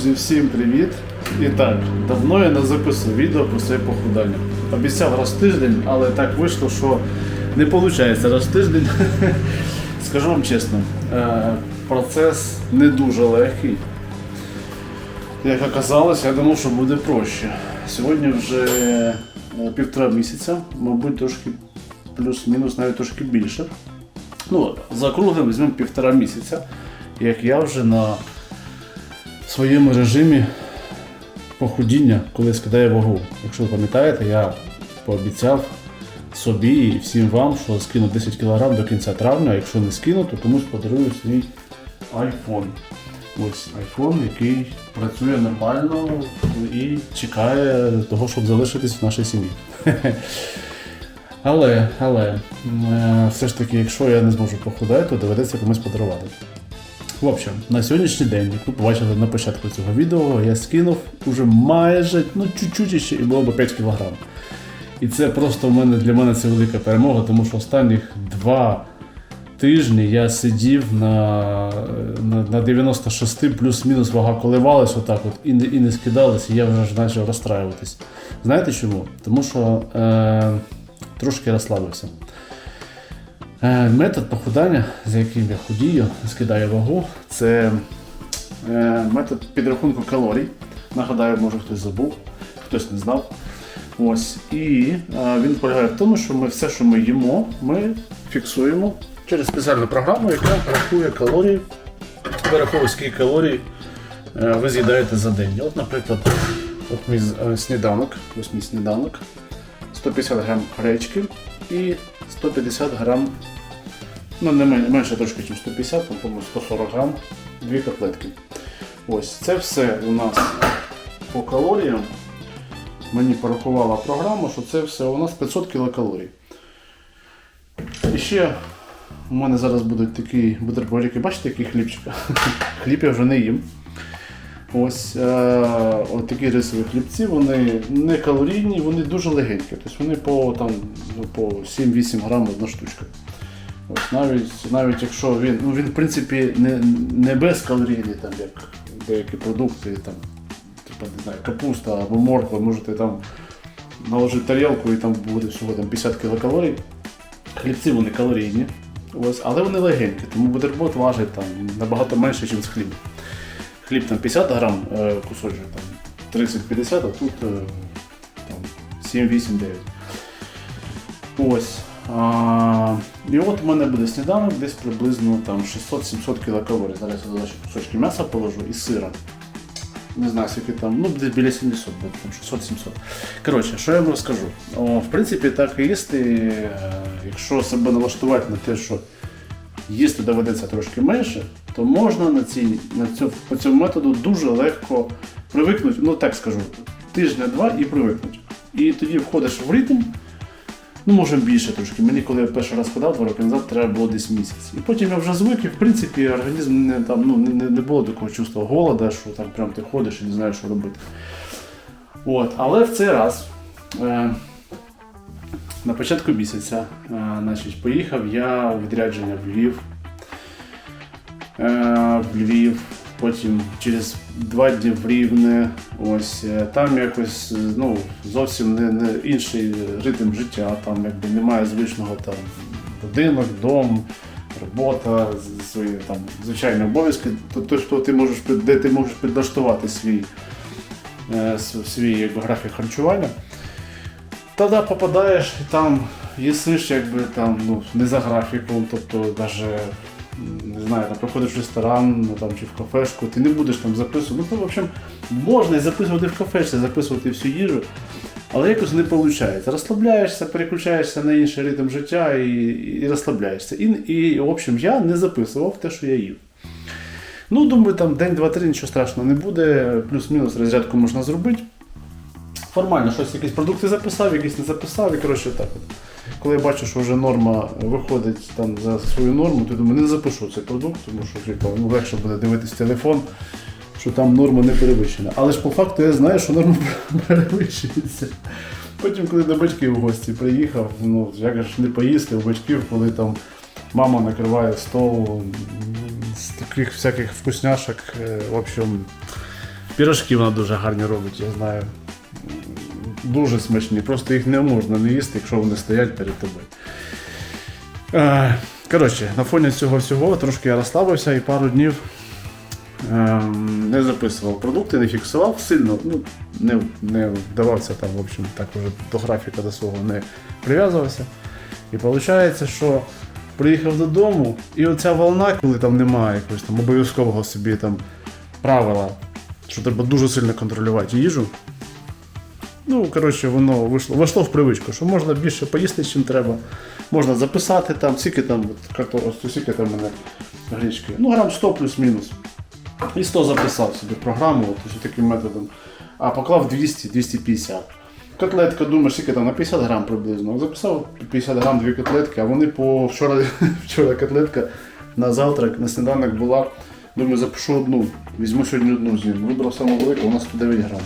Друзі, всім привіт! І так, давно я не записував відео про своє похудання. Обіцяв раз в тиждень, але так вийшло, що не виходить раз в тиждень. Скажу вам чесно, е, процес не дуже легкий. Як оказалось, я думав, що буде проще. Сьогодні вже е, півтора місяця, мабуть, трошки плюс-мінус, навіть трошки більше. Ну, за кругом візьмемо півтора місяця, як я вже на своєму режимі похудіння, коли скидаю вагу. Якщо ви пам'ятаєте, я пообіцяв собі і всім вам, що скину 10 кг до кінця травня, якщо не скину, то комусь подарую свій iPhone. Ось iPhone, який працює нормально і чекає того, щоб залишитись в нашій сім'ї. Але, але, е, все ж таки, якщо я не зможу похудати, то доведеться комусь подарувати. В общем, на сьогоднішній день, як ви побачили на початку цього відео, я скинув уже майже, ну чуть-чуть ще і було б 5 кг. І це просто в мене, для мене це велика перемога, тому що останніх два тижні я сидів на, на, на 96 плюс-мінус вага коливалась отак от і не, і не скидалась, і я вже почав розстраюватись. Знаєте чому? Тому що е, трошки розслабився. Е, Метод похудання, за яким я худію, скидаю вагу, це е, метод підрахунку калорій. Нагадаю, може хтось забув, хтось не знав. Ось. І е, він полягає в тому, що ми все, що ми їмо, ми фіксуємо через спеціальну програму, яка рахує калорії, вираховує, скільки калорій ви з'їдаєте за день. От, наприклад, от мій сніданок, ось мій сніданок, 150 грам гречки і 150 грам Ну, не мен- менше трошки, ніж 150, там, по-моєму, 140 грам, дві котлетки. Ось це все у нас по калоріям. Мені порахувала програма, що це все у нас 500 кілокалорій. І ще у мене зараз будуть такі бутербродики, бачите, який хлібчик? Хліб я вже не їм. Ось е, от такі рисові хлібці, вони не калорійні, вони дуже легенькі. Тобто вони по, там, ну, по 7-8 грам одна штучка. Ось навіть, навіть якщо він, ну він в принципі не, не безкалорійний, там, як деякі продукти, там, типу, не знаю, капуста або морква, можете там наложити тарілку і там буде всього там, 50 кілокалорій. Хлібці вони калорійні, ось, але вони легенькі, тому бутерброд важить там, набагато менше, ніж хліб. Хліб там 50 грам е, кусочок, там 30-50, а тут е, там, 7-8-9. Ось. А, і от у мене буде сніданок десь приблизно там 600-700 кілокалорій. Зараз я туди кусочки м'яса положу і сира. Не знаю, скільки там, ну десь біля 700 буде, там 600-700. Коротше, що я вам розкажу? О, в принципі, так і їсти, е, якщо себе налаштувати на те, що їсти доведеться трошки менше, то можна на цій, на цю, по цьому методу дуже легко привикнути, ну так скажу, тижня-два і привикнути. І тоді входиш в ритм, ну може більше трошки. Мені коли я перший раз ходив два роки назад, треба було десь місяць. І потім я вже звик, і в принципі організм не, там, ну, не, не було такого чувства голода, що там прям ти ходиш і не знаєш, що робити. От, але в цей раз. Е, на початку місяця е, значить, поїхав я у відрядження в Львів. Е, в Львів, потім через два дні в Рівне. Ось е, там якось е, ну, зовсім не, не інший ритм життя, там якби немає звичного там будинок, дом, робота, свої там звичайні обов'язки, то, що ти можеш де ти можеш підлаштувати свій, свій якби, графік харчування. Тоді попадаєш і там їсиш якби там ну, не за графіком, тобто навіть не знаю, там приходиш в ресторан ну, там, чи в кафешку, ти не будеш там записувати. Ну, в общем, можна і записувати в кафешці, записувати всю їжу, але якось не виходить. Розслабляєшся, переключаєшся на інший ритм життя і, і розслабляєшся. І, і, в общем, я не записував те, що я їв. Ну, думаю, там день, два, три, нічого страшного не буде, плюс-мінус розрядку можна зробити. Формально щось, якісь продукти записав, якісь не записав, і коротше так. От. Коли я бачу, що вже норма виходить там за свою норму, то думаю, не запишу цей продукт, тому що типу, ну, легше буде дивитись телефон, що там норма не перевищена. Але ж по факту я знаю, що норма перевищується. Потім, коли до батьків в гості приїхав, ну як ж не поїсти у батьків, коли там мама накриває стол з таких всяких вкусняшок, е, в общем, Пірожки вона дуже гарні робить, я знаю. Дуже смачні, просто їх не можна не їсти, якщо вони стоять перед тобою. Е, Коротше, на фоні цього всього трошки я розслабився і пару днів ем, не записував продукти, не фіксував сильно, ну, не, не вдавався там, в общем, так уже до графіка до свого не прив'язувався. І виходить, що приїхав додому, і оця волна, коли там немає якогось там обов'язкового собі там правила, що треба дуже сильно контролювати їжу. Ну, коротше, воно вийшло, вийшло в привичку, що можна більше поїсти, чим треба. Можна записати там, скільки там, ось скільки там мене гречки. Ну, грам 100 плюс-мінус. І 100 записав собі програму, от, таким методом. А поклав 200-250. Котлетка, думаєш, скільки там на 50 грам приблизно. Записав 50 грам дві котлетки, а вони по вчора, вчора котлетка на завтрак, на сніданок була. Думаю, запишу одну. Візьму сьогодні одну з'їм. Вибрав саму велику, вона 109 грам.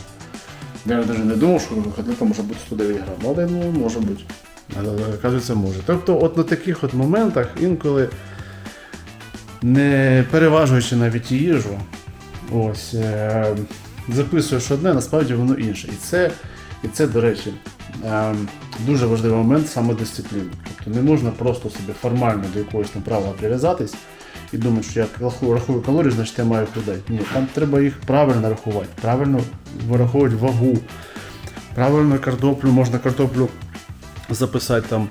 Я навіть не думав, що котлета може бути 109 грам. Але ну, може бути. Але, може. Тобто, от на таких от моментах інколи, не переважуючи навіть їжу, ось, е, записуєш одне, насправді воно інше. І це, і це до речі, е, дуже важливий момент саме дисципліни. Тобто не можна просто собі формально до якогось там правила прив'язатись і думати, що я рахую, рахую калорії, значить я маю худати. Ні, там треба їх правильно рахувати, правильно вираховувати вагу. Правильно картоплю, можна картоплю записати там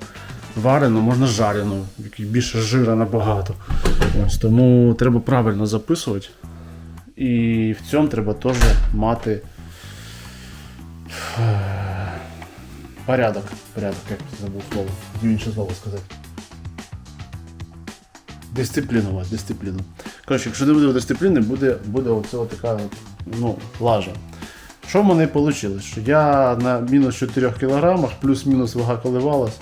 варену, можна жарену, більше жира набагато. Ось, тому треба правильно записувати. І в цьому треба теж мати е, порядок. Порядок, як забув слово. Інше слово сказати. Дисципліну у дисципліну. Коротше, якщо не буде дисципліни, буде, буде оце така ну, лажа. Що в мене вийшло? Що я на мінус 4 кг, плюс-мінус вага коливалась.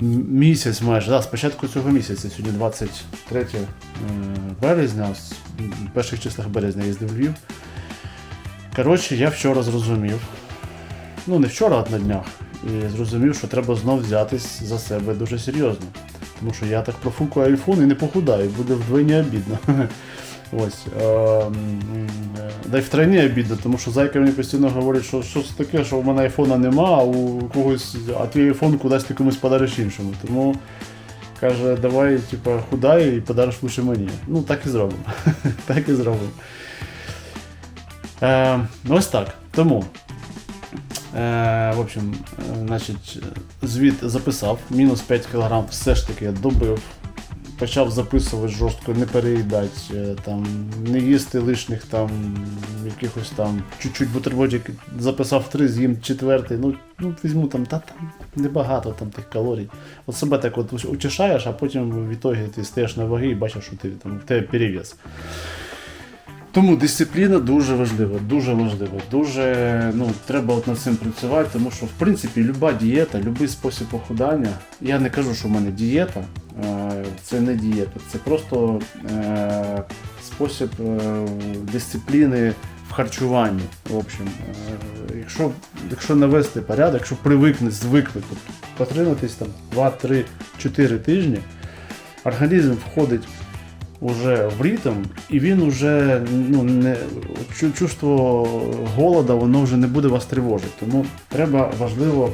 Місяць майже, да, спочатку цього місяця, сьогодні 23 е, березня, м, перших числах березня їздив в Львів. Коротше, я вчора зрозумів, ну не вчора, а на днях, і зрозумів, що треба знов взятись за себе дуже серйозно. Тому що я так профукаю айфон і не похудаю, буде вдвойні обідно. Ось. Е, м, е, да й втройні обідно, тому що зайка мені постійно говорить, що що це таке, що в мене айфона нема, а у когось, а твій айфон кудись ти комусь подариш іншому. Тому каже, давай, типа, худай і подариш лише мені. Ну, так і зробимо. так і зробимо. Е, ось так. Тому. Е, в общем, е, значить, звіт записав, мінус 5 кг все ж таки добив. Почав записувати жорстко, не переїдати, е, там, не їсти лишніх там якихось там чуть-чуть бутербродик, записав три, з'їм четвертий, ну, ну візьму там, та там небагато там тих калорій. От себе так от утішаєш, а потім в ітогі ти стаєш на ваги і бачиш, що ти там в тебе перевес. Тому дисципліна дуже важлива, дуже важлива. Дуже ну, треба от над цим працювати, тому що в принципі люба дієта, будь-який спосіб похудання. Я не кажу, що в мене дієта, е, це не дієта, це просто е, спосіб е, дисципліни в харчуванні. В общем, якщо, якщо навести порядок, якщо привикнути, звикнути, тобто потриматись там 2, 3, 4 тижні, організм входить уже в ритм, і він уже ну, не, чувство голода воно вже не буде вас тривожити. Тому треба важливо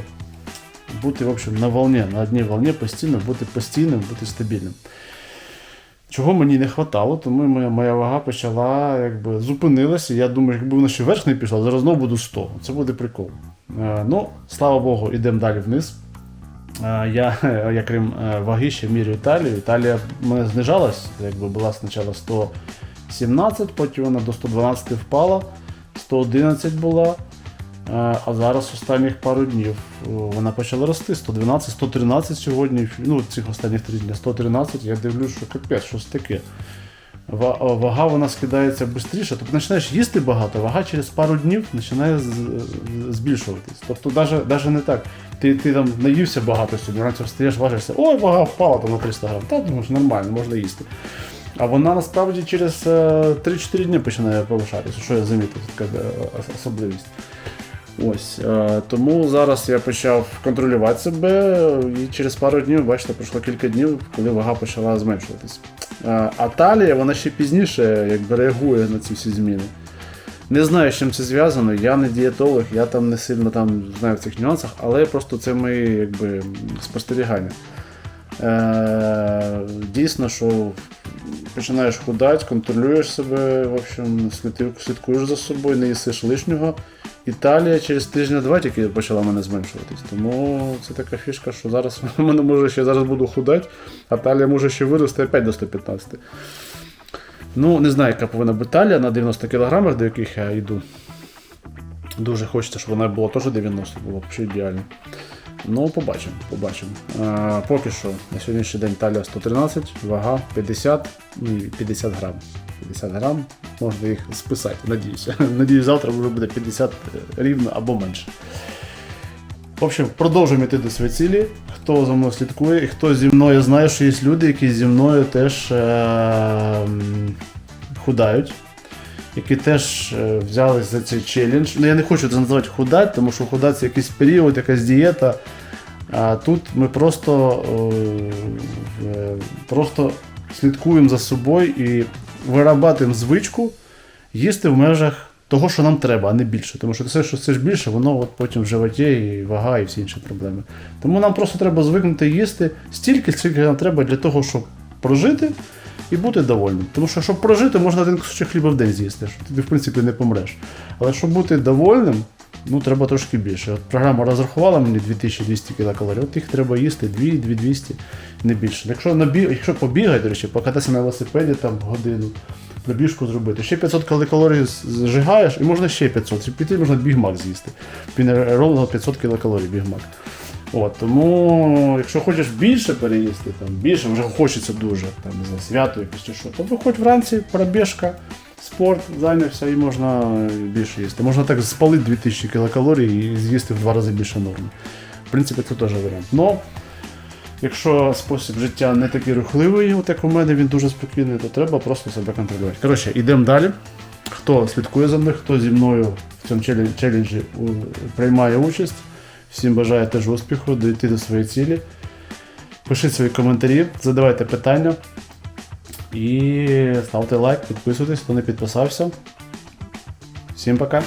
бути в общем, на волні, на одній волні постійно, бути постійним, бути стабільним. Чого мені не вистачало, тому моя, моя вага почала якби зупинилася. Я думаю, якби вона ще вверх не пішла, зараз знову буду 100. Це буде прикол. Е, ну, слава Богу, йдемо далі вниз. Е, Я, я крім е, ваги, ще міряю талію. Талія в мене знижалась, якби була спочатку 117, потім вона до 112 впала, 111 була. Е, А зараз останніх пару днів вона почала рости. 112, 113 сьогодні, ну цих останніх три дні, 113, я дивлюсь, що капець, щось таке. Вага вона скидається швидше, тобто починаєш їсти багато, вага через пару днів починає збільшуватись. Тобто навіть, навіть не так. Ти, ти там наївся багато сьогодні, вранці встаєш, важишся, ой, вага впала там на 300 грам. Та думаєш, нормально, можна їсти. А вона насправді через е, 3-4 дні починає повишатися, що я замітив, така е, особливість. Ось, е, тому зараз я почав контролювати себе, і через пару днів, бачите, пройшло кілька днів, коли вага почала зменшуватись. Е, А талія, вона ще пізніше якби, реагує на ці всі зміни. Не знаю, з чим це зв'язано. Я не дієтолог, я там не сильно там знаю в цих нюансах, але просто це мої якби, спостерігання. Е, дійсно, що починаєш худати, контролюєш себе, в общем, слідкуєш- за собою, не їсиш лишнього. Італія через тижня-два тільки почала мене зменшуватись. Тому це така фішка, що зараз мене може ще зараз буду худати, а талія може ще вирости опять до 115. Ну, не знаю, яка повинна бути талія на 90 кг, до яких я йду. Дуже хочеться, щоб вона була теж 90, було б ще ідеально. Ну, побачимо, побачимо. А, поки що на сьогоднішній день талія 113, вага 50, ну і 50 грам. 50 грам, можна їх списати, надіюся. Надіюсь, завтра вже буде 50 рівно або менше. В общем, продовжуємо йти до своєї цілі. Хто за мною слідкує, і хто зі мною знає, що є люди, які зі мною теж е- худають, які теж е, взялись за цей челендж. Ну я не хочу це називати худать, тому що худать це якийсь період, якась дієта. А тут ми просто, е, е, просто слідкуємо за собою і вирабатуємо звичку їсти в межах того, що нам треба, а не більше. Тому що все, що це ж більше, воно от потім в животі, і вага, і всі інші проблеми. Тому нам просто треба звикнути їсти стільки, скільки нам треба для того, щоб прожити і бути довольним. Тому що, щоб прожити, можна один кусочок хліба в день з'їсти, що ти в принципі не помреш. Але щоб бути довольним, ну треба трошки більше. От програма розрахувала мені 2200 кілокалорій, от їх треба їсти 2 2200, не більше. Якщо, набі... Якщо побігати, до речі, покататися на велосипеді там годину, пробіжку зробити, ще 500 кілокалорій зжигаєш, і можна ще 500. Щоб піти можна бігмак з'їсти. Ровно 500 кілокалорій бігмак. От, тому, якщо хочеш більше переїсти, там, більше вже хочеться дуже, там, не свято якесь чи що, то виходь вранці, пробіжка, спорт, зайнявся і можна більше їсти. Можна так спалити 2000 кілокалорій і з'їсти в два рази більше норми. В принципі, це теж варіант. Но, якщо спосіб життя не такий рухливий, от як у мене, він дуже спокійний, то треба просто себе контролювати. Коротше, йдемо далі. Хто слідкує за мною, хто зі мною в цьому челен- челенджі приймає участь. Всім бажаю теж успіху, дійти до своєї цілі. Пишіть свої коментарі, задавайте питання. І ставте лайк, підписуйтесь, хто не підписався. Всім пока!